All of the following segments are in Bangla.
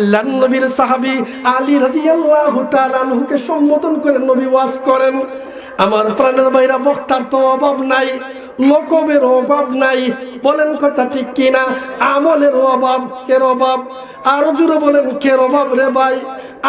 আল্লাহ নবীর সাহাবি আলী রাদিয়াল্লাহু তাআলা আনহুকে সম্বোধন করে নবী ওয়াজ করেন, আমার প্রাণের বাইরা বক্তার তো অভাব নাই লোকবের অভাব নাই। বলেন কথা ঠিক কিনা? আমলের অভাব, কের অভাব? আরও দূরে বলেন, কের অভাব রে ভাই?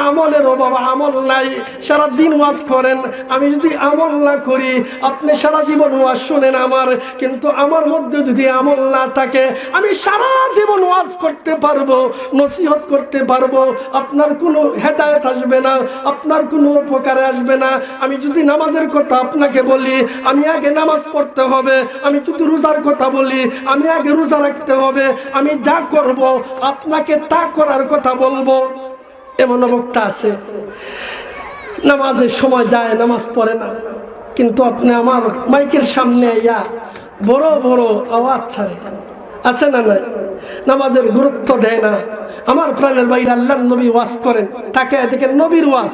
আমলের অভাব, আমল নাই। সারা দিন ওয়াজ করেন। আমি যদি আমল না করি, আপনি সারা জীবন ওয়াজ শোনেন আমার। কিন্তু আমার মধ্যে যদি আমল না থাকে, আমি সারা জীবন ওয়াজ করতে পারব, নসিহত করতে পারব। আপনার কোনো হেদায়ত আসবে না, আপনার কোনো উপকারে আসবে না। আমি যদি নামাজের কথা আপনাকে বলি, আমি আগে নামাজ পড়তে হবে। আমি যদি রোজার কথা বলি, আমি আগে রোজা রাখতে হবে। আমি যা করব, আপনাকে তা করার কথা বলব। এমন অবক্তা আছে। নামাজের সময় যায়, নামাজ পড়ে না। কিন্তু আপনি আমার মাইকের সামনে ইয়া বড় বড় আওয়াজ ছাড়ে। আছে না নাই? নামাজের গুরুত্ব দেয় না। আমার প্রাণের বাইরে আল্লাহ নবী ওয়াজ করেন। তাকে এদিকে নবীর ওয়াজ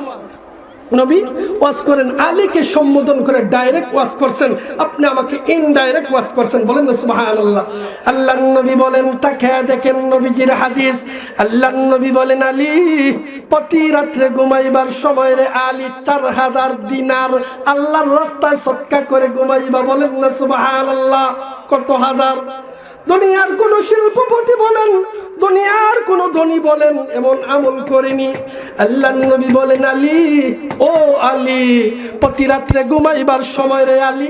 নবী, ওয়াজ করেন। আলীকে সম্বোধন করে ডাইরেক্ট ওয়াজ করছেন। আপনি আমাকে ইনডাইরেক্ট ওয়াজ করছেন। বলেন সুবহানাল্লাহ। আল্লাহ নবী বলেন, তাকে দেখেন নবীজির হাদিস। আল্লাহ নবী বলেন, আলী, প্রতি রাত্রে ঘুমাইবার সময় রে আলী চার হাজার দিনার আল্লাহর রাস্তায় সৎকা করে ঘুমাইবা। বলেন না, সুবহানাল্লাহ, কত হাজার? দুনিয়ার কোন শিল্পপতি বলেন, দুনিয়ার কোন ধনী বলেন, এমন আমল করেনি। আল্লাহ নবী বলেন, আলী, ও আলী, প্রতি রাত্রে ঘুমাইবার সময় রে আলী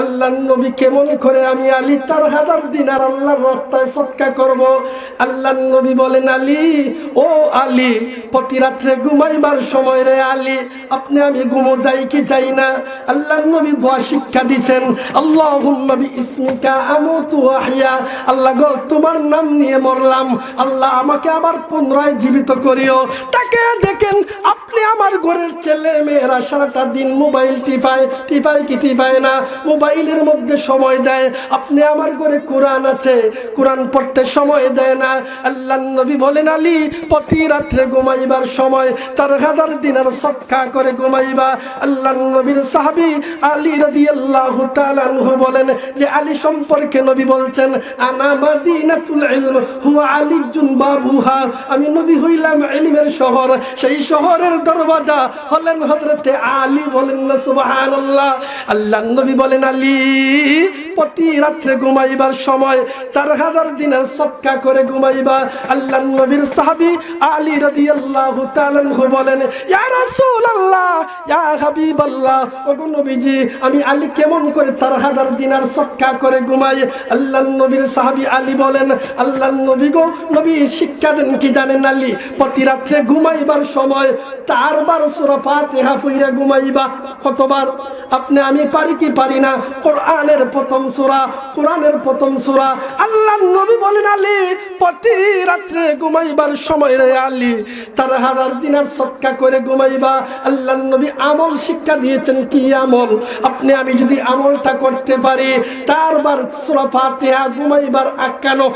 আল্লাহ নবী কেমন করে আমি আলী চার হাজার দিনার আল্লাহর রাস্তায় সৎকা করব? আল্লাহ নবী বলেন, আলী, ও আলী, প্রতি রাত্রে ঘুমাইবার সময় রে আলী, আপনি আমি ঘুমো যাই কি যাই না? আল্লাহ নবী দোয়া শিক্ষা দিছেন আল্লাহ নবী ইসমিকা আমতু আহিয়া আল্লাহ গো, তোমার নাম নিয়ে মরলাম। আল্লাহ আমাকে আবার পুনরায় জীবিত করিও। তাকে দেখেন, আপনি আমার ঘরের ছেলে মেয়েরা সারাটা দিন মোবাইল টিপায় টিপায় কি টিপায় না? মোবাইলের মধ্যে সময় দেয়। আপনি আমার ঘরে কোরআন আছে, কোরআন পড়তে সময় দেয় না। আল্লাহ নবী বলেন, আলী, প্রতি রাত্রে ঘুমাইবার সময় চার হাজার দিনের সৎকা করে ঘুমাইবা। আল্লাহ নবীর সাহাবি আলী রাদি আল্লাহ তালানহু বলেন যে, আলী সম্পর্কে নবী বলছেন, আনা মাদিনাতুল ইলম, হুয়া আলিজুন বাবুহা। আমি নবী হইলাম ইলমের শহর। সেই শহরের দরওয়াজা হলেন হযরতে আলী বলেন না, সুবহানাল্লাহ। আল্লাহ নবী বলেন আলী প্রতি রাত্রে ঘুমাইবার সময় চার হাজার দিনের সৎকা করে ঘুমাইবা আল্লাহ নবীর সাহাবি আলী বলেন, ইয়া হাবিবাল্লাহ, ওগো নবীজি, আমি আলী কেমন করে চার হাজার দিনার সৎকা করে ঘুমাই? আল্লাহ নবীর সাহাবি আলী বলেন, আল্লাহ নবী গো, নবী শিক্ষা দেন কি জানেন আলী? প্রতি রাত্রে ঘুমাইবার সময় চারবার সূরা ফাতিহা পড়ে ঘুমাইবা। কতবার? আপনি আমি পারি কি পারি না? কোরআনের প্রথম সূরা, কোরআনের প্রথম সূরা। আল্লাহ নবী বলেন, আলী, প্রতি রাত্রে ঘুমাইবার সময় রে আলী, চার হাজার দিনার সৎকা করে ঘুমাইবা। আল্লাহ নবী আমল শিক্ষা দিয়েছেন, কি আমল? আপনি আমি যদি আমলটা করতে পারি, চারবার সূরা ফাতিহা ঘুমাইবার আকানো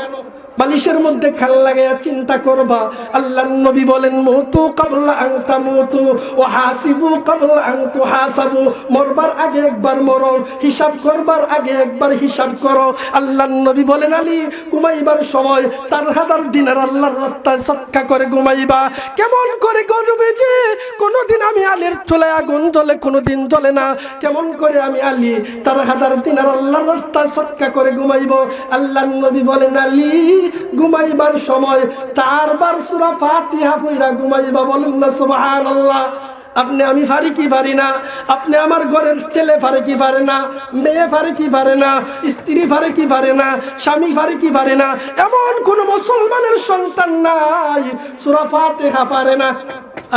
বালিশের মধ্যে খাল লাগাইয়া চিন্তা করবা। আল্লাহ নবী বলেন, মুতু কাবলা আংতা মুতু ও হাসিবু কাবলা আংতু হাসাবু। মরবার আগে একবার মরো, হিসাব করবার আগে একবার হিসাব করো। আল্লাহ নবী বলেন, আলী, ঘুমাইবার সময় চার হাজার দিনের আল্লাহর রাস্তায় সৎকা করে ঘুমাইবা। কেমন করে গরবে যে? কোনোদিন আমি আলীর চলে আগুন জ্বলে, কোনোদিন জ্বলে না। কেমন করে আমি আলী চার হাজার দিনের আল্লাহর রাস্তায় সৎকা করে ঘুমাইব? আল্লাহ নবী বলেন, আলী ঘুমাইবার সময় চারবার সুরা ফাতিহা পইরা ঘুমাইবা বলেন না, সুবহানাল্লাহ। আপনি আমি পারি কি পারি না? আপনি আমার ঘরের ছেলে পারে কি পারে না? মেয়ে পারে কি পারে না? স্ত্রী পারে কি পারে না? স্বামী পারে কি পারে না? এমন কোন মুসলমানের সন্তান নাই, সুরা ফাতিহা পারে না।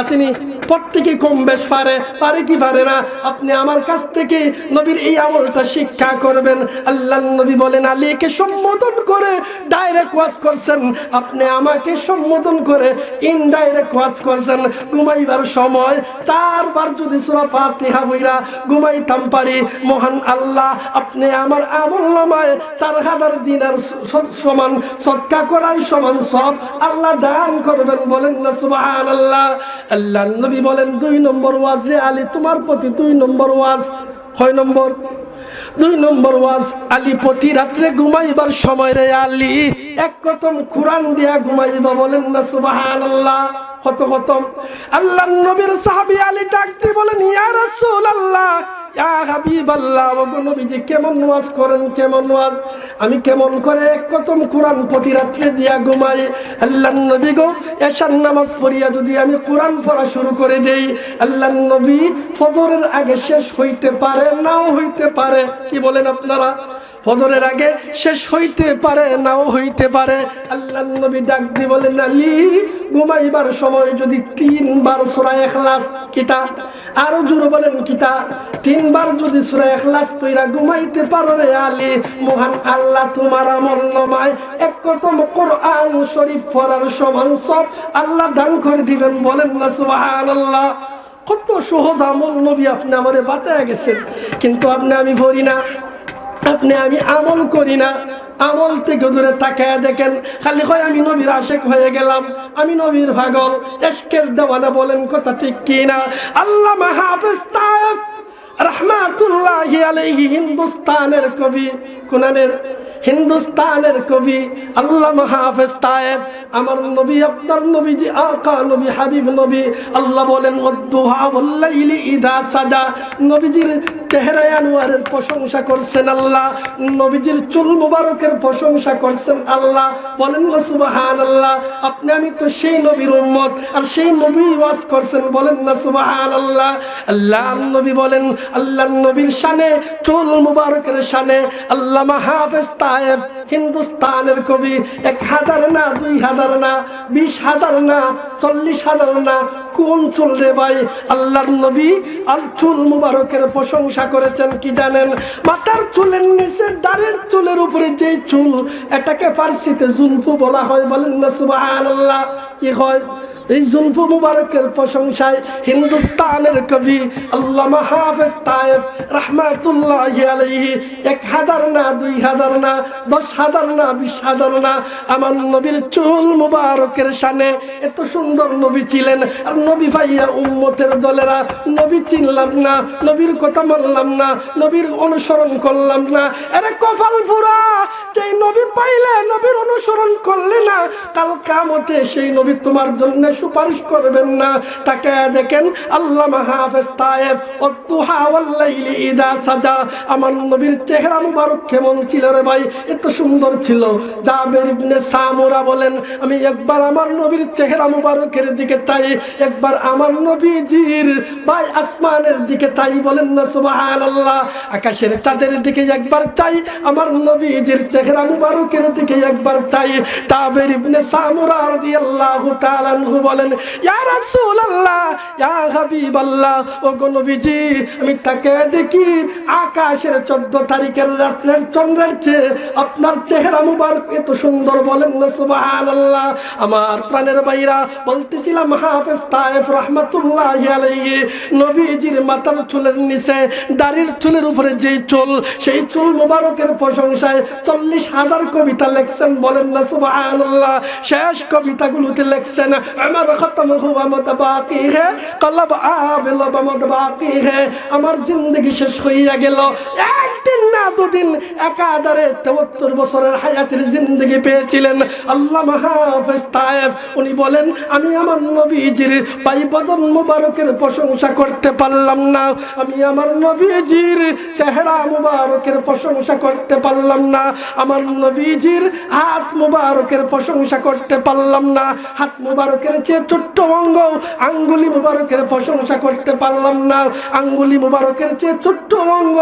আসেনি। প্রত্যেকে কম বেশ পারে পারে কি পারে না? আপনি আমার কাছ থেকে নবীর এই আমলটা শিক্ষা করবেন। আল্লাহ নবী বলেন, আলীকে সম্বোধন করে ডাইরেক্ট ওয়াজ করছেন। আপনি আমাকে সম্বোধন করে ইনডাইরেক্ট ওয়াজ করছেন। ঘুমাইবার সময় চারবার যদি সুরা ফাতিহা বইরা ঘুমাইতাম পারি, মহান আল্লাহ, আপনি আমার আমল নামায় চার হাজার দিনের সমান, সৎকা করার সমান সব আল্লাহ দান করবেন বলেন না সুবাহান আল্লাহ আল্লাহ নবী বলেন, দুই নম্বর ওয়াজ রে আলী, তোমার প্রতি দুই নম্বর ওয়াজ। কয় নম্বর? দুই নম্বর ওয়াজ, আলী প্রতি রাত্রে ঘুমাইবার সময় রে আলী। এক কতম কোরআন দিয়া ঘুমাইবা বলেন না সুবাহান আল্লাহ কত কতম আল্লাহ নবীর সাহাবি আলী ডাক দিয়ে বলেন, ইয়া রাসূলুল্লাহ কেমন করেন, কেমন আমি কেমন করে কোরআন দিয়া ঘুমাই? গো নামাজ পড়িয়া যদি আমি পড়া শুরু করে ফজরের আগে শেষ হইতে পারে, নাও হইতে পারে। কি বলেন আপনারা? ফজরের আগে শেষ হইতে পারে, নাও হইতে পারে। আল্লাহ নবী ডাক দি বলেন, আলী, ঘুমাইবার সময় যদি তিনবার সূরা ইখলাস। কিতা? আরও জোরে বলেন, কিতা? তিনবার যদি সূরা ইখলাস পড়া ঘুমাইতে পারো রে আলী, মহান আল্লাহ তোমার আমল নমায় এক কতম কোরআন শরীফ পড়ার সমান সব আল্লাহ দান করে দিবেন, বলেন না সুবহানাল্লাহ। কত সহজ আমল নবী আপনি আমারে বাতায় গেছেন, কিন্তু আপনি আমি ভরি না, আপনি আমি আমল করি না। আমল থেকে দূরে তাকায় দেখেন, খালি কয় আমি নবীর আশেক হয়ে গেলাম, আমি নবীর ভাগল এসকের দেওয়ানা বলেন কথা ঠিক কি না আল্লাহ হাফেজ তায়েব রহমাতুল্লাহ আলাইহি হিন্দুস্তানের কবি কোনানের হিন্দুস্তানের কবি, আল্লাহ হাফেজ তায়েব, আমার নবী, আপনার নবী যে আকা নবী, হাবিব নবী, আল্লাহ বলেন, ওয়াদ্দুহা ওয়াল্লাইলি ইদা সাজা। নবীজির চেহারায় আনোয়ারের প্রশংসা করছেন আল্লাহ, নবীজির চুল মুবারকের প্রশংসা করছেন আল্লাহ। বলেন না সুবাহান আল্লাহ আপনি, আমি তো সেই নবীর উম্মত, আর সেই নবী ওয়াজ করছেন। বলেন না সুবাহান আল্লাহ আল্লাহ নবী বলেন, আল্লাহ নবীর শানে, চুল মুবারকের শানে, আল্লাহ হাফেজ তায়েব হিন্দুস্তানের কবি, এক হাজার না, দুই হাজার না, বিশ হাজার না, চল্লিশ হাজার না, কোন চুল রে ভাই? আল্লাহর নবী আর চুল মুবারকের প্রশংসা করেছেন, কি জানেন? মাথার চুলের নিচে, দাঁড়ের চুলের উপরে যে চুল, এটাকে ফার্সিতে জুলফু বলা হয়, বলেন না সুবহানাল্লাহ, কি হয়? এই জুলফু মুবারকের প্রশংসায় হিন্দুস্তানের কবি আল্লামা হাফেজ তায়েব রহমাতুল্লাহ আলাইহি এক হাজার না, দুই হাজার না, দশ হাজার না, বিশ হাজার না, আমার নবীর চুল মুবারকের শানে এত সুন্দর নবী ছিলেন। আর নবী ভাইয়া উম্মতের দলেরা, নবী চিনলাম না, নবীর কথা মানলাম না, নবীর অনুসরণ করলাম না। এরে কপাল ফুরা, যেই নবী পাইলে নবীর অনুসরণ করলে না, কাল কামতে সেই নবী তোমার জন্য সুপারিশ করবেন না। তাকে দেখেন আল্লাহ হাফেজ তায়েব ইদা সাজা। আমার নবীর চেহারা মুবারক কেমন ছিল রে ভাই, এত সুন্দর ছিল। জাবের ইবনে সামুরা বলেন, আমি একবার আমার নবীর চেহারা মুবারকের দিকে চাই, একবার আমার নবীজির ভাই আসমানের দিকে চাই। বলেন না, সুবহানাল্লাহ। আকাশের চাঁদের দিকে একবার চাই, আমার নবীজির চেহারা মুবারকের দিকে একবার চাই। জাবের ইবনে সামুরা রাদিয়াল্লাহু তাআলা বলেন আমি তাকে দেখি আকাশের 14 তারিখের রাত্রের চন্দ্রের চেয়ে আপনার চেহারা মুবারক এত সুন্দর বলেন না, সুবহানাল্লাহ। আমার প্রাণের বাইরা বলতেছিলাম, হাফেজ তায়েফ রহমাতুল্লাহ নবীজির মাথার চুলের নিচে, দাড়ির চুলের উপরে যেই চুল, সেই চুল মুবারকের প্রশংসায় চল্লিশ হাজার কবিতা লেখছেন বলেন না, সুবহানাল্লাহ। শেষ কবিতাগুলোতে লেখছেন আমার খতম হুয়া মত বাকি হে, কলব আবিল মত বাকি হে, আমার জিন্দগি শেষ হইয়া গেল। একদিন না দুদিন, একাধারে তেহত্তর বছরের হায়াতের জিন্দগি পেয়েছিলেন। আল্লাহ হাফেজ তায়েব উনি বলেন, আমি আমার নবীজির পাই বদন মুবারকের প্রশংসা করতে পারলাম না। আমি আমার নবীজির চেহারা মুবারকের প্রশংসা করতে পারলাম না। আমার নবীজির হাত মুবারকের প্রশংসা করতে পারলাম না। হাত মুবারকের চেয়ে ছোট্ট অঙ্গ আঙ্গুলি মুবারকের প্রশংসা করতে পারলাম না। আঙ্গুলি মুবারকের চেয়ে ছোট্ট অঙ্গ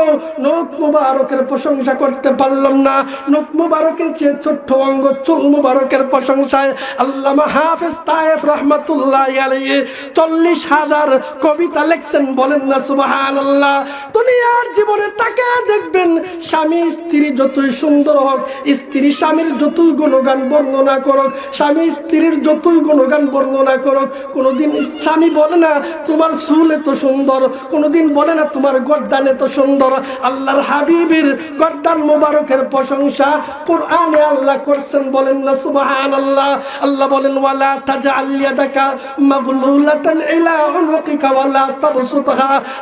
নখ মুবারকের প্রশংসা করতে পারলাম না। নখ মুবারকের চেয়ে ছোট্ট অঙ্গ চুল মুবারকের প্রশংসায় আল্লামা হাফেজ তায়েফ রহমতুল্লাহ আলাইহি চল্লিশ হাজার কবিতা লেখছেন বলেন না সুবাহান আল্লাহ দুনিয়ার জীবনে তাকে দেখবেন, স্বামী, স্ত্রী যতই সুন্দর হোক, স্ত্রী, স্বামীর যতই গুণগান বর্ণনা করুক, স্বামী, স্ত্রীর যতই গুণগান বর্ণনা করুক কোনোদিন স্বামী বলে না, তোমার চুল এত সুন্দর। কোনোদিন বলে না, তোমার গর্দান এত সুন্দর। আল্লাহর হাবিবের গর্দান মোবারকের প্রশংসা কোরআনে আল্লাহ করছেন বলেন না সুবাহান আল্লাহ আল্লাহ বলেন, ওয়ালা তাজআল ইয়াদাকা মাগলুলাতান ইলা উনুকিকা ওয়ালা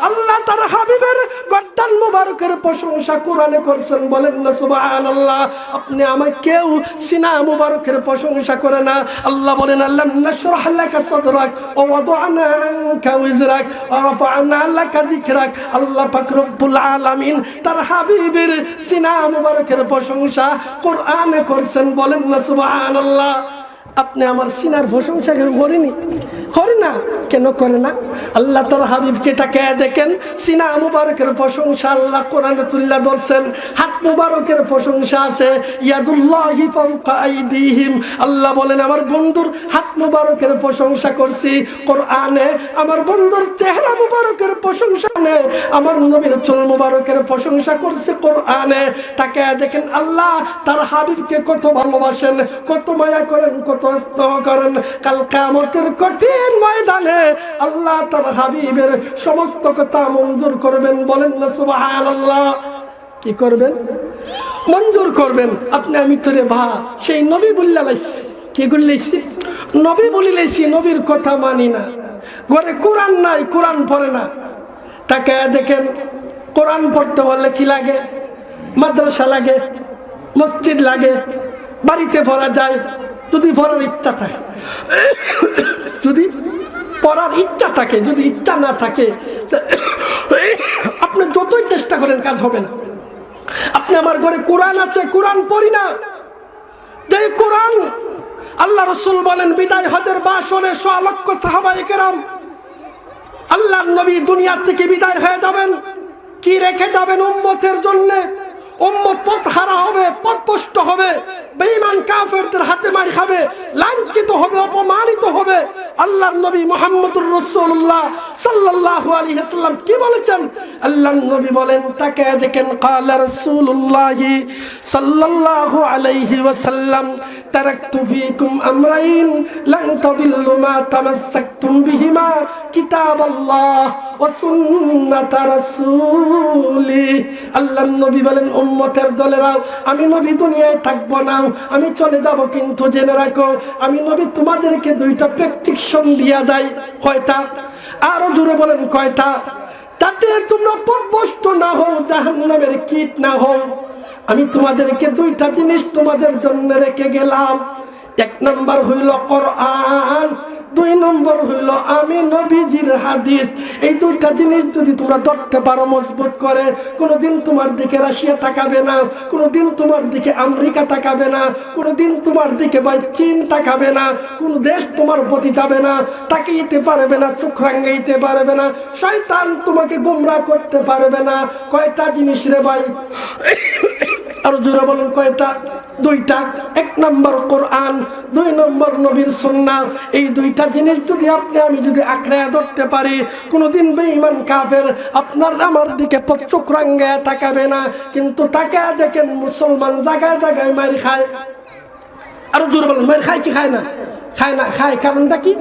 আল্লাহ তার হাবিবের প্রশংসা কোরআনে করছেন বলেন না, সুবহানাল্লাহ। আপনি আমায় কেউ সিনা মুবারকের প্রশংসা করে না। আল্লাহ বলেন আল্লাহ নাশরাহ لك صدرك ووضعنا عنك وزرك ورفعنا لك ذكرك আল্লাহ পাক রব্বুল আলামিন তার হাবিবের সিনা মুবারকের প্রশংসা কোরআনে করছেন বলেন না সুবহানাল্লাহ আপনি আমার সিনার প্রশংসা কেউ করেনি। করে না, কেন করে না? আল্লাহ তার হাবিবকে তাকে দেখেন, সিনা মুবারকের প্রশংসা আল্লাহ কোরআনে তুল্লা ধরছেন, হাত মুবারকের প্রশংসা আছে, ইয়াদুল্লাহি আল্লাহ বলেন, আমার বন্ধুর হাত মুবারকের প্রশংসা করছি, কোরআনে আমার বন্ধুর চেহারা মুবারকের প্রশংসা নে আমার নবীর চুল মুবারকের প্রশংসা করছে, কোরআনে। তাকে দেখেন আল্লাহ তার হাবিবকে কত ভালোবাসেন, কত মায়া করেন, কত স্নেহ করেন। কাল কামতের কঠিন ময়দানে আল্লাহ তার হাবিবের সমস্ত কথা মঞ্জুর করবেন। বলেন না, সুবহানাল্লাহ। কি করবেন? মঞ্জুর করবেন। আপনি আমি তোরে ভা, সেই নবী বললা লাইছি। কি করলেছি নবী বলিলেছি নবীর কথা মানি না। ঘরে কোরআন নাই, কোরআন পড়ে না। তাকে দেখেন, কোরআন পড়তে বললে কি লাগে? মাদ্রাসা লাগে, মসজিদ লাগে, বাড়িতে পড়া যায়। যদি পড়ার ইচ্ছা থাকে, যদি পড়ার ইচ্ছা থাকে, যদি ইচ্ছা না থাকে, আপনি যতই চেষ্টা করেন, কাজ হবে না। আপনি আমার ঘরে কোরআন আছে, কোরআন পড়ি না। যে কোরআন আল্লাহ রসুল বলেন, বিদায় হজের বাসনে শ লক্ষ সাহাবাই কেরাম আল্লাহ নবী দুনিয়ার থেকে বিদায় হয়ে যাবেন। কি রেখে যাবেন উম্মতের জন্যে? উম্মত পথ হারা হবে পথপুষ্ট হবে। বেঈমান কাফেরদের হাতে মার খাবে, লাঞ্ছিত হবে, অপমানিত হবে। আল্লাহর নবী মুহাম্মদুর রাসূলুল্লাহ সাল্লাল্লাহু আলাইহি ওয়াসাল্লাম কি বলেছেন? আল্লাহর নবী বলেন, তাকে দেখেন ক্বালা রাসূলুল্লাহ সাল্লাল্লাহু আলাইহি ওয়াসাল্লাম, তারাকতু ফীকুম আমরাইন, লান তাদিল্লু মা তামাসসাকতুম বিহিমা, কিতাবাল্লাহ ওয়া সুন্নাত রাসূলি। আল্লাহর নবী বলেন, উম্মতের দলেরাও, আমি নবী দুনিয়ায় থাকব না। আমি চলে যাব, কিন্তু জেনে রাখো, আমি নবী তোমাদেরকে দুইটা প্রেসক্রিপশন দিয়া যাই, কয়টা? আরও জোরে বলেন, কয়টা? তাতে তোমরা পদভস্ত না হও, জাহান্নামের কীট না হও। আমি তোমাদেরকে দুইটা জিনিস তোমাদের জন্য রেখে গেলাম। এক নাম্বার হইল কোরআন দুই নম্বর হইল আমি নবীজির হাদিস। এই দুইটা জিনিস যদি তোমরা ধরতে পারো, মজবুত করে, কোনোদিন তোমার দিকে রাশিয়া তাকাবে না, কোনোদিন তোমার দিকে আমেরিকা তাকাবে না, কোনোদিন তোমার দিকে ভাই চীন তাকাবে না, কোন দেশ তোমার প্রতি যাবে না তাকিয়ে পারবে না, চোখ রাঙ্গাইতে পারবে না, শয়তান তোমাকে গুমরা করতে পারবে না। কয়টা জিনিস রে ভাই? আরও জোরে বলুন, কয়টা? দুইটা। এক নম্বর কোরআন, দুই নম্বর নবীর সন্না এই দুইটা জিনিস যদি আপনি, আমি যদি আঁকড়ে ধরতে পারি, কোনোদিন বেঈমান কাফের আপনার আমার দিকে চোখ রাঙ্গায় তাকাবে না, কিন্তু তাকে দেখেন মুসলমান জায়গায় জায়গায় মারি খায়। আরও জোরে বলুন মারি খায় কি খায় না? খায় না, খায়। কারণটা কি?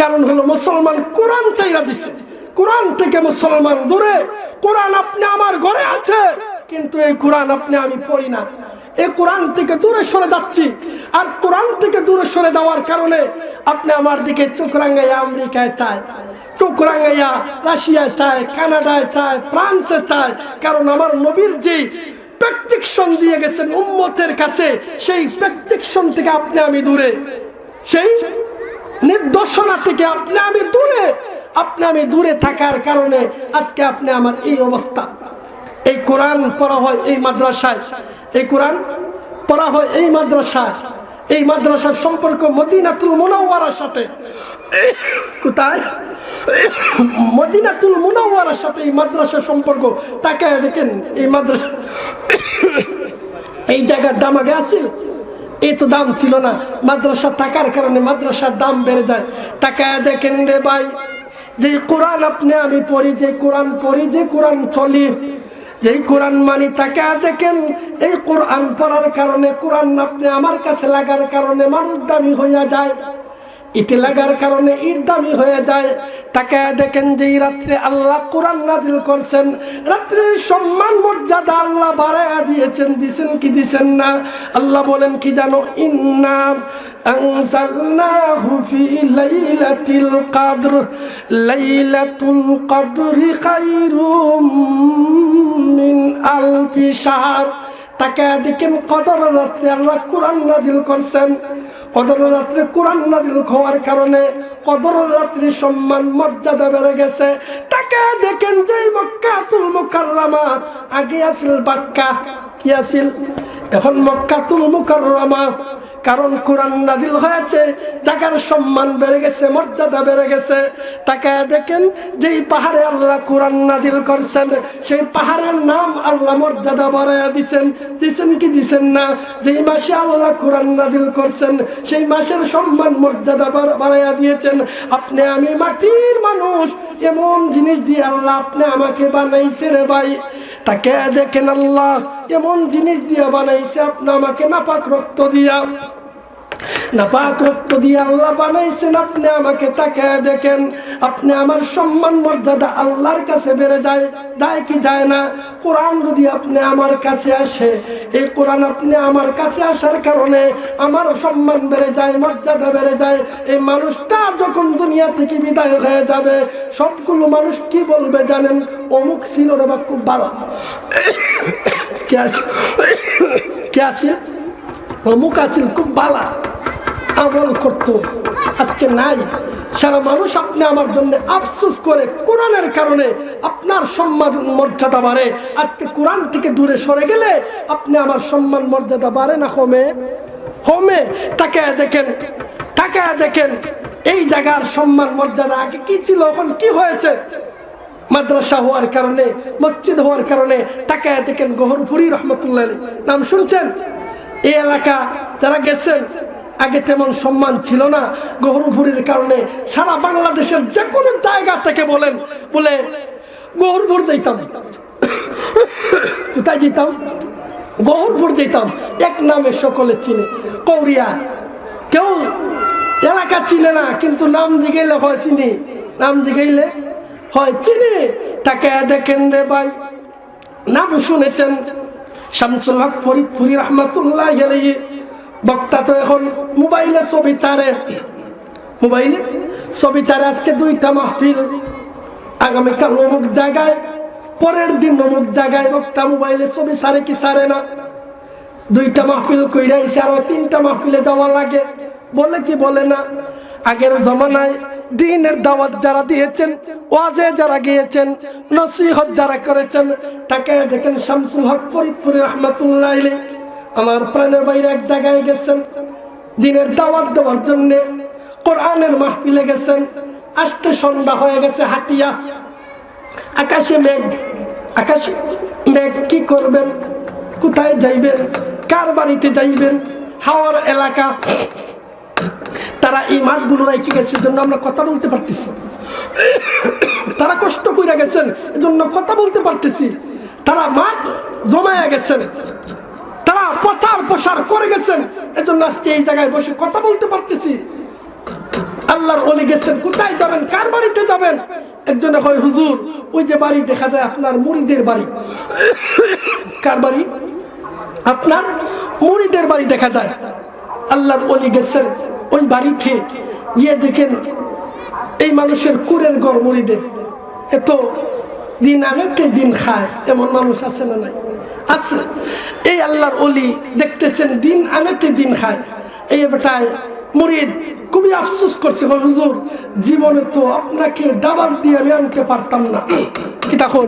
কারণ হলো মুসলমান কোরআন চাইরা দিছে। কোরআন থেকে মুসলমান দূরে। কোরআন আপনি আমার ঘরে আছে, কিন্তু এই কোরআন আপনি আমি পড়ি না। এই কোরআন থেকে দূরে সরে যাচ্ছি। আর কোরআন থেকে দূরে সরে যাওয়ার কারণে আপনি আমার দিকে চোখ রাঙ্গাইয়া আমেরিকায় চায়, চোখ রাঙ্গাইয়া রাশিয়ায় চায়, কানাডায় চায়, ফ্রান্সে চায়। কারণ আমার নবীর যে প্র্যাকটিকশন দিয়ে গেছেন উম্মতের কাছে, সেই প্র্যাকটিকশন থেকে আপনি আমি দূরে। সেই নির্দেশনা থেকে আপনি আমি দূরে। আপনি আমি দূরে থাকার কারণে আজকে আপনি আমার এই অবস্থা। এই কোরআন পড়া হয় এই মাদ্রাসায়। এই কোরআন পড়া হয় এই মাদ্রাসায়। এই মাদ্রাসার সম্পর্ক মদিনাতুল মুনাওয়ারার সাথে। কোথায়? মদিনাতুল মুনাওয়ারার সাথে এই মাদ্রাসার সম্পর্ক। তাকায় দেখেন এই মাদ্রাসা এই জায়গার দাম আগে আছিল এই তো দাম ছিল না। মাদ্রাসা থাকার কারণে মাদ্রাসার দাম বেড়ে যায়। তাকায় দেখেন রে ভাই, যে কোরআন আপনি আমি পড়ি, যে কোরআন পড়ি, যে কোরআন চলি যেই কোরআন মানি তাকে দেখেন এই কোরআন পড়ার কারণে কোরআন আপনি আমার কাছে লাগার কারণে মানুষ দামি হইয়া যায় ইটে লাগার কারণে ইট দামি হয়ে যায় তাকে দেখেন যে এই রাত্রে আল্লাহ কোরআন নাজিল করছেন রাত্রির সম্মান মর্যাদা আল্লাহ বাড়াইয়া দিয়েছেন দিছেন কি দিছেন না আল্লাহ বলেন কি জানো ইন্না أنزلناه في ليلة القدر ليلة القدر خير পিসার। তাকে দেখেন কদর রাত্রে আল্লাহ কোরআন নাজিল করছেন। কদর রাত্রে কোরআন নাজিল হওয়ার কারণে কদর রাত্রি সম্মান, মর্যাদা বেড়ে গেছে। তাকে দেখেন যে মক্কাতুল মুকাররামা। আগে আসিল বাক্কা, কি আসিল এখন মক্কাতুল মুকাররামা। কারণ কোরআন নাজিল হয়েছে, টাকার সম্মান বেড়ে গেছে, মর্যাদা বেড়ে গেছে। তাকে দেখেন, যেই পাহাড়ে আল্লাহ কোরআন নাজিল করছেন, সেই পাহাড়ের নাম আল্লাহ মর্যাদা বাড়াইয়া দিছেন। দিছেন কি দিছেন না? যেই মাসে আল্লাহ কোরআন নাজিল করছেন, সেই মাসের সম্মান, মর্যাদা বাড়- বাড়াইয়া দিয়েছেন। আপনি আমি মাটির মানুষ, এমন জিনিস দিয়ে আল্লাহ আপনি আমাকে বানাইছে রে ভাই। তাকে দেখেন আল্লাহ, এমন জিনিস দিয়ে বানাইছে আপনি আমাকে নাপাক রক্ত দিয়া। নাপাক রক্ত দিয়ে আল্লাহ বানাইছেন আপনি আমাকে, তাকে দেখেন, আপনি আমার সম্মান মর্যাদা আল্লাহর কাছে বেড়ে যায় যায় কি যায় না? কোরআন যদি আপনি আমার কাছে আসে, এই কোরআন আপনি আমার কাছে আসার কারণে আমার সম্মান বেড়ে যায়, মর্যাদা বেড়ে যায়। এই মানুষটা যখন দুনিয়া থেকে বিদায় হয়ে যাবে, সবগুলো মানুষ কি বলবে জানেন? অমুক ছিল রে বা খুব ভালো। কে আছে- কে আছে? অমুক আছিল, খুব বালা আমল করত। আজকে নাই। সারা মানুষ আপনি আমার জন্য আফসোস করে কোরআনের কারণে আপনার সম্মান মর্যাদা বাড়ে। আজকে কোরআন থেকে দূরে সরে গেলে আপনি আমার সম্মান মর্যাদা বাড়ে না কমে হোমে তাকে দেখেন তাকে দেখেন, এই জায়গার সম্মান মর্যাদা আগে কি ছিল, এখন কি হয়েছে? মাদ্রাসা হওয়ার কারণে, মসজিদ হওয়ার কারণে তাকে দেখেন গহরপুরি রহমতুল্লাহ। নাম শুনছেন? এই এলাকা যারা গেছেন আগে তেমন সম্মান ছিল না। গহরপুরের কারণে সারা বাংলাদেশের যে কোনো জায়গা থেকে বলেন, বলে গহরপুর যেতাম কোথায় যেতাম গহরপুর যেতাম এক নামে সকলে চিনে। কৌরিয়া। কেউ এলাকা চিনে না, কিন্তু নাম জিগাইলে হয় চিনি। নাম জিগাইলে হয় চিনি। তাকে দেখেন রে ভাই, নাম শুনেছেন শামসুল হক ফরিদপুরি রহমতুল্লাহ বক্তা তো এখন মোবাইলে ছবি চারে। মোবাইলে? ছবি চারে আজকে দুইটা মাহফিল। আগামীকাল অমুক জায়গায়, পরের দিন অমুক জায়গায় বক্তা মোবাইলে ছবি সারে কি সারে না। দুইটা মাহফিল কইরা এসে আরও তিনটা মাহফিলে যাওয়া লাগে। বলে কি বলে না? আগের জমানায় দিনের দাওয়াত যারা দিয়েছেন, ওয়াজে যারা গিয়েছেন, নসিহত যারা করেছেন, তাকে দেখেন শামসুল হক ফরিদপুরি রহমতুল্লাহ। আমার প্রাণের বাইরে এক জায়গায় গেছেন। দিনের দাওয়াত দেওয়ার জন্য কোরআনের মাহফিলে গেছেন। আসতে সন্ধ্যা হয়ে গেছে হাতিয়া আকাশে মেঘ। আকাশে মেঘ কি করবেন? কোথায় যাইবেন? কার বাড়িতে যাইবেন? হাওয়ার এলাকা। তারা এই মাঠগুলো রেখে গেছে জন্য আমরা কথা বলতে পারতেছি। তারা কষ্ট করে গেছেন, এজন্য কথা বলতে পারতেছি। তারা মাঠ জমায়া গেছেন। তারা প্রচার প্রসার করে গেছেন। এজন্য আজকে এই জায়গায় বসে কথা বলতে পারতেছি। আল্লাহর অলি গেছেন, কোথায় যাবেন, কার বাড়িতে যাবেন? একজনে কয়, হুজুর, ওই যে বাড়ি দেখা যায় আপনার মুড়িদের বাড়ি। কার বাড়ি? আপনার মুড়িদের বাড়ি দেখা যায়। আল্লাহর অলি গেছেন, ওই বাড়িতে গিয়ে দেখেন এই মানুষের কুরের গড় মুড়িদের। এত দিন আনেতে দিন খায়, এমন মানুষ আছে না নাই? আছে। এই আল্লাহর অলি দেখতেছেন, দিন আনেতে দিন খায়। এই বেটায় মুরিদ খুবই আফসোস করছে হুজুর, জীবনে তো আপনাকে দাবার দিয়ে আমি আনতে পারতাম না। কি তখন?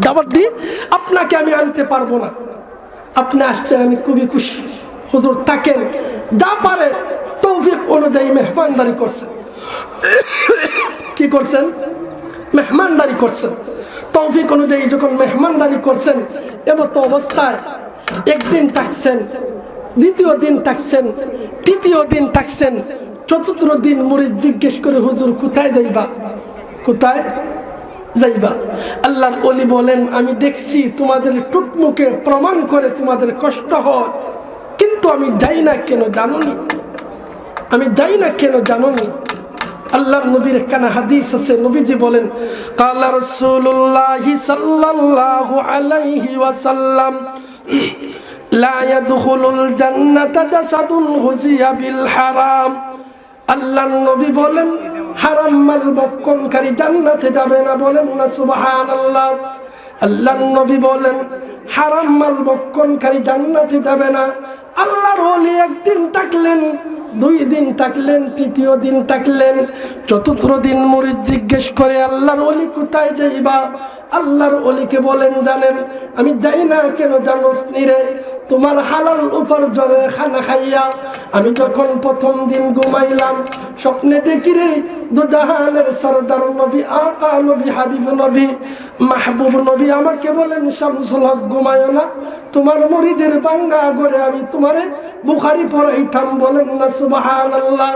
দাবার দিয়ে আপনাকে আমি আনতে পারব না। আপনি আসছেন, আমি খুবই খুশি। হুজুর, থাকেন, যা পারে তৌফিক অনুযায়ী মেহমানদারি করছেন। কি করছেন? মেহমানদারি করছেন। তৌফিক অনুযায়ী যখন মেহমানদারি করছেন, এমত অবস্থায় একদিন থাকছেন, দ্বিতীয় দিন থাকছেন, তৃতীয় দিন থাকছেন, চতুর্থ দিন মুড়ি জিজ্ঞেস করে, হুজুর, কোথায় যাইবা? কোথায় যাইবা? আল্লাহর অলি বলেন, আমি দেখছি তোমাদের টুকমুখে প্রমাণ করে তোমাদের কষ্ট হয়, কিন্তু আমি যাই না কেন জানুনি? আমি যাই না কেন জানুনি? আল্লাহর নবীর কানা হাদিস আছে, নবীজি বলেন, কালা রাসূলুল্লাহি সাল্লাল্লাহু আলাইহি ওয়াসাল্লাম, লা ইয়াদখুলুল জান্নাতা জাসাদুন গুজিয়া বিল হারাম। আল্লাহর নবী বলেন, হারাম মাল বক্ষণকারী জান্নাতে যাবে না। বলেন না, সুবহানাল্লাহ। আল্লাহর নবী বলেন, হারাম মাল বক্ষণকারী জান্নাতে যাবে না। আল্লাহর ওলি একদিন থাকলেন দুই দিন থাকলেন, তৃতীয় দিন থাকলেন, চতুর্থ দিন মুরিদ জিজ্ঞেস করে, আল্লাহর অলি কোথায় যাইবা আল্লাহর অলিকে বলেন, জানেন, আমি যাই না কেন জানোস নিরে তোমার হালাল উপার্জনের খানা খাইয়া আমি যখন প্রথম দিন ঘুমাইলাম স্বপ্নে দেখি রে দুজাহানের সরদার নবী, আকা নবী, হাবিব নবী, মাহবুব নবী, আমাকে বলেন, শামসুল হক, ঘুমায় না। তোমার মরিদের বাঙ্গা করে আমি তোমারে বুখারি পড়াইতাম, বলেন না সুবাহান আল্লাহ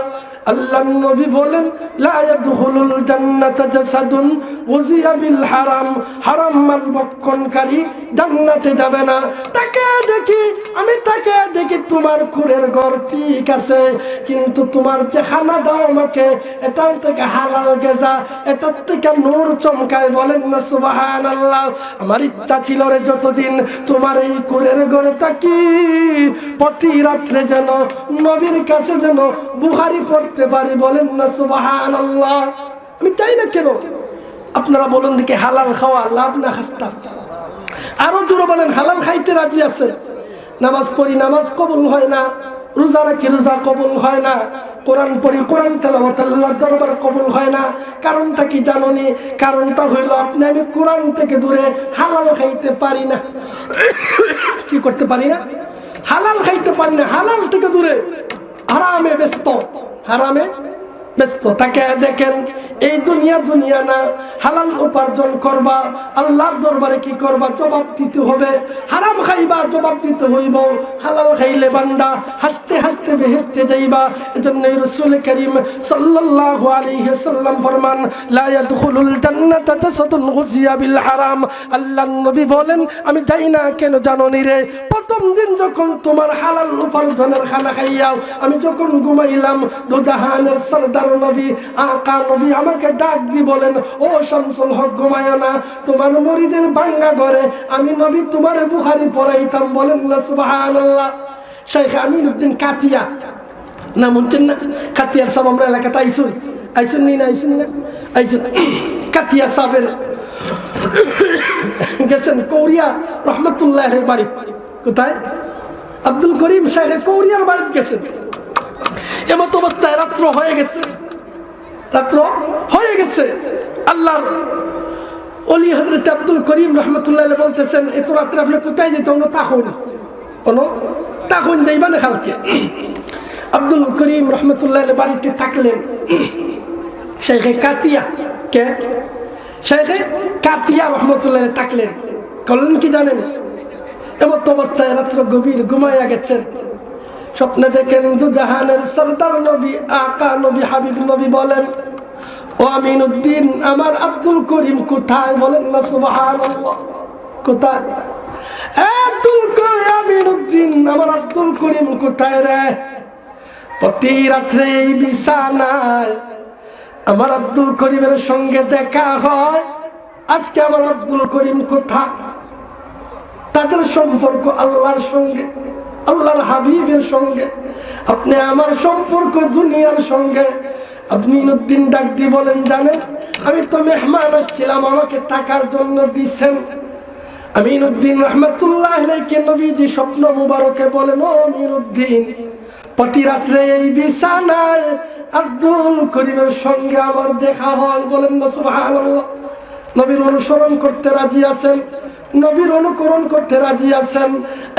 আল্লাহ নবী বলেন, লা ইয়াদখুলুল জান্নাতা জাসাদুন ওযিয়া বিল হারাম। হারাম মাল বক্ষণকারী জান্নাতে যাবে না। তাকে দেখি, আমি তাকে দেখি, তোমার কুরের ঘর ঠিক আছে, কিন্তু তোমার যে খানা দাও আমাকে এটার থেকে হালাল গেজা, এটার থেকে নূর চমকায় বলেন না সুবাহান আল্লাহ আমার ইচ্ছা ছিল রে যতদিন তোমার এই কুরের ঘরে থাকি, প্রতি রাত্রে যেন নবীর কাছে যেন বুহারি পড়তে পারি বলেন না সুবাহান আল্লাহ আমি চাই না কেন? আপনারা বলুন দেখি হালাল খাওয়া লাভ না হাস্তা আরও দূরে বলেন, হালাল খাইতে রাজি আছে? নামাজ পড়ি, নামাজ কবুল হয় না। রোজা রাখি রোজা কবুল হয় না। কোরআন পড়ি কোরআন তেলাওয়াত আল্লাহর দরবার কবুল হয় না। কারণটা কি জানোনি কারণটা হইল আপনি আমি কোরআন থেকে দূরে হালাল খাইতে পারি না। কি করতে পারি না? হালাল খাইতে পারি না। হালাল থেকে দূরে। হারামে ব্যস্ত। হারামে ব্যস্ত দেখেন, এই দুনিয়া দুনিয়া না, হালাল উপার্জন করবা, আল্লাহর দরবারে কি করবা, জবাব দিতে হবে। হারাম খাইবা, জবাব দিতে হইব। হালাল খাইলে বান্দা হাসতে হাসতে বেহেসতে যাইবা। এজন্য রসুল করিম সাল্লাল্লাহু আলাইহি সাল্লাম ফরমান, লা ইয়াদখুলুল জান্নাতা জাসাদুন গুজিয়া বিল হারাম। আল্লাহর নবী বলেন, আমি যাই না কেন জানো নি রে? প্রথম দিন যখন তোমার হালাল উপার্জনের খানা খাইয়াও, আমি যখন ঘুমাইলাম দুজাহানের সরদার নবী, আকা নবী আমাকে ডাক দি বলেন, ও শামসুল হক, ঘুমায় না। তোমার মরিদের বাঙ্গা ঘরে আমি নবী তোমার বুখারি পড়াইতাম। বলেন সুবহানাল্লাহ। শেখ আমিন উদ্দিন কাতিয়া। না শুনছেন না? কাতিয়ার সব আমরা এলাকাতে আইসুন। আইসুন নি না, আইসুন না? আইসুন। কাতিয়া গেছেন কৌরিয়া রহমতুল্লাহ বাড়ি। কোথায়? আব্দুল করিম সাহেব কৌরিয়ার বাড়িতে গেছেন। এমত রাত্র হয়ে গেছে। রাত্র হয়ে গেছে। আল্লাহর অলি হজরত আব্দুল করিম রহমতুল্লাহ বলতেছেন এত রাত্রে আপনি কোথায় যেতে? হলো তাহন। কোনো তাহন যাইবা না কালকে। আব্দুল করিম রহমতুল্লাহ বাড়িতে থাকলেন। শেখে কাতিয়া। কে? শেখে কাতিয়া রহমতুল্লাহ থাকলেন। করলেন কি জানেন? এমত অবস্থায় রাত্র গভীর ঘুমাইয়া গেছেন। স্বপ্নে দেখেন দুজাহানের সরদার নবী, আকা নবী, হাবিব নবী বলেন, ও আমিন উদ্দিন আমার আব্দুল করিম কোথায়? বলেন, না সুবাহান কোথায়? আব্দুল আমার করিম কোথায় রে? রাত্রে আমার আব্দুল করিমের সঙ্গে দেখা হয়। আজকে আমার আব্দুল করিম কোথায়? তাদের সম্পর্ক আল্লাহর সঙ্গে। আল্লাহর হাবিবের সঙ্গে, আপনি আমার সম্পর্ক দুনিয়ার সঙ্গে। আপনি উদ্দিন ডাক দিয়ে বলেন, জানেন, আমি তো মেহমান আসছিলাম, আমাকে টাকার জন্য দিচ্ছেন। আমিনুদ্দিন রহমতুল্লাহ কে নবীজি স্বপ্ন মুবারকে বলেন, ও আমিনুদ্দিন প্রতি রাত্রে এই বিছানায় আব্দুল করিমের সঙ্গে আমার দেখা হয়। বলেন না, সুবহানাল্লাহ। নবীর অনুসরণ করতে রাজি আছেন। নবীর অনুকরণ করতে রাজি আছেন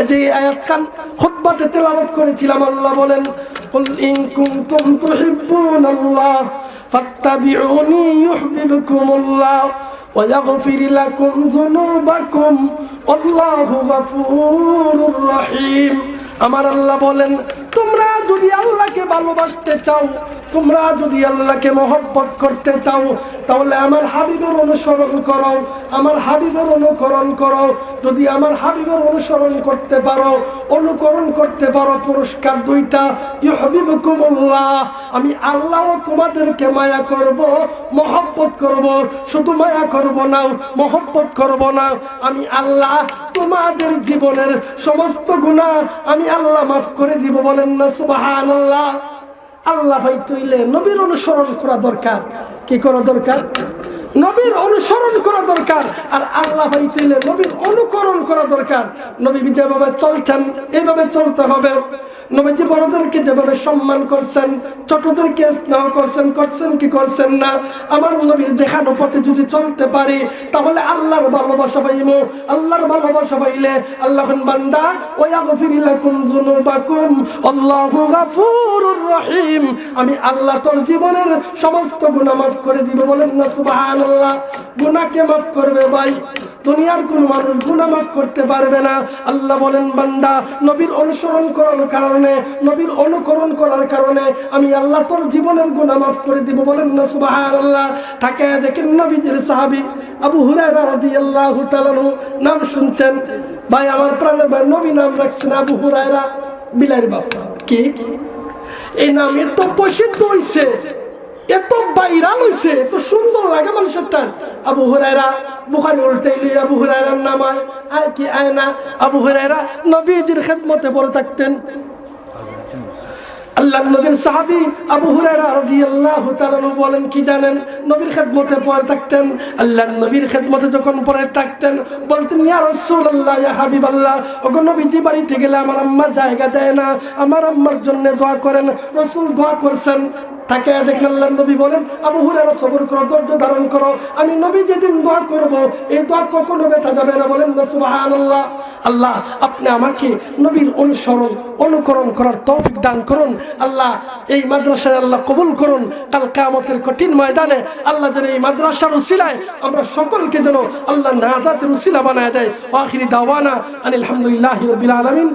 যে আয়াত কান খুতবাতে তেলাওয়াত করেছিলাম আল্লাহ বলেন কুল ইন কুনতুম তুহিব্বুনাল্লাহ ফাত্তাবিউনি ইউহিব্বুকুমুল্লাহ ويغفر لكم ذنوبكم والله غفور رحيم আমার আল্লাহ বলেন তোমরা যদি আল্লাহকে ভালোবাসতে চাও তোমরা যদি আল্লাহকে মহব্বত করতে চাও, তাহলে আমার হাবিবের অনুসরণ করো, আমার হাবিবের অনুকরণ করো। যদি আমার হাবিবের অনুসরণ করতে পারো, অনুকরণ করতে পারো, পুরস্কার দুইটা, ইউহিবুকুমুল্লাহ, আমি আল্লাহ তোমাদেরকে মায়া করব, মহব্বত করব, শুধু মায়া করব না, মহব্বত করব না। আমি আল্লাহ তোমাদের জীবনের সমস্ত গুণা আমি আল্লাহ মাফ করে দিব, বলেন না সুবহানাল্লাহ। আল্লাহ ভাই তুইলে নবীর অনুসরণ করা দরকার। কি করা দরকার? নবীর অনুসরণ করা দরকার। আর আল্লাহ ভাই তুইলে নবীর অনুকরণ করা দরকার। নবী বিদ্যা চলছেন এইভাবে চলতে হবে। নবীজি বড়দেরকে যেভাবে সম্মান করছেন, ছোটদেরকে স্নেহ করছেন করছেন কি করছেন না? আমার নবীর দেখানো পথে যদি চলতে পারি, তাহলে আল্লাহর ভালোবাসা পাইমো। আল্লাহর ভালোবাসা পাইলে আল্লাহ বান্দা ওয়া গফির লাকুম যুনুবাকুম। আল্লাহু গাফুরুর রহিম। আমি আল্লাহ তোর জীবনের সমস্ত গুনাহ মাফ করে দিব। বলেন না, সুবহানাল্লাহ। গুনাহকে মাফ করবে ভাই। দুনিয়ার কোন মানুষ গুনাহ মাফ করতে পারবে না। আল্লাহ বলেন, বান্দা, নবীর অনুসরণ করার কারণে, নবীর অনুকরণ করার কারণে আমি আল্লাহ তোর জীবনের গুনাহ মাফ করে দিব। বলেন না সুবাহ সুবহানাল্লাহ। তাকে দেখেন নবীজির সাহাবী আবু হুরায়রা রাদিয়াল্লাহু নাম শুনছেন। ভাই, আমার প্রাণের ভাই, নবী নাম রাখছেন আবু হুরায়রা বিলাইর বাবা কি? এই নাম এত প্রসিদ্ধ হইছে, এত বাইরাল হইছে, এত সুন্দর লাগে মানুষের টান। আবু হুরায়রা বুখারি উল্টাইলি আবু হুরায়রার নাম আয়। কি আয় না? আবু হুরায়রা নবীজির খেদমতে পড়ে থাকতেন। আল্লাহ নবীর সাহাবী আবু হুরায়রা রাদিয়াল্লাহু তাআলা বলেন, কি জানেন? নবীর খেদমতে পড়ে থাকতেন। আল্লাহ নবীর খেদমতে যখন পড়ে থাকতেন, বলতেন, ইয়া রাসূলুল্লাহ, ইয়া হাবিবাল্লাহ, ওগো নবীজি বাড়িতে গেলে আমার আম্মা জায়গা দেয় না। আমার আম্মার জন্য দোয়া করেন। রাসূল দোয়া করছেন। তাকে দেখেন আল্লাহ নবী বলেন, আবু হুরায়রা সবর করো, ধৈর্য ধারণ করো। আমি নবী যেদিন দোয়া করব এই দোয়া কখনো ব্যথা যাবে না। বলেন না, সুবহানাল্লাহ। আল্লাহ, আপনি আমাকে নবীর অনুসরণ, অনুকরণ করার তৌফিক দান করুন। আল্লাহ, এই মাদ্রাসায় আল্লাহ কবুল করুন। কাল কামতের কঠিন ময়দানে আল্লাহ যেন এই মাদ্রাসার উসিলায় আমরা সকলকে যেন আল্লাহ নাজাতের উসিলা বানায় দেয়। আখিরি দাওয়ানা আনিল হামদুলিল্লাহি রাব্বিল আলামিন।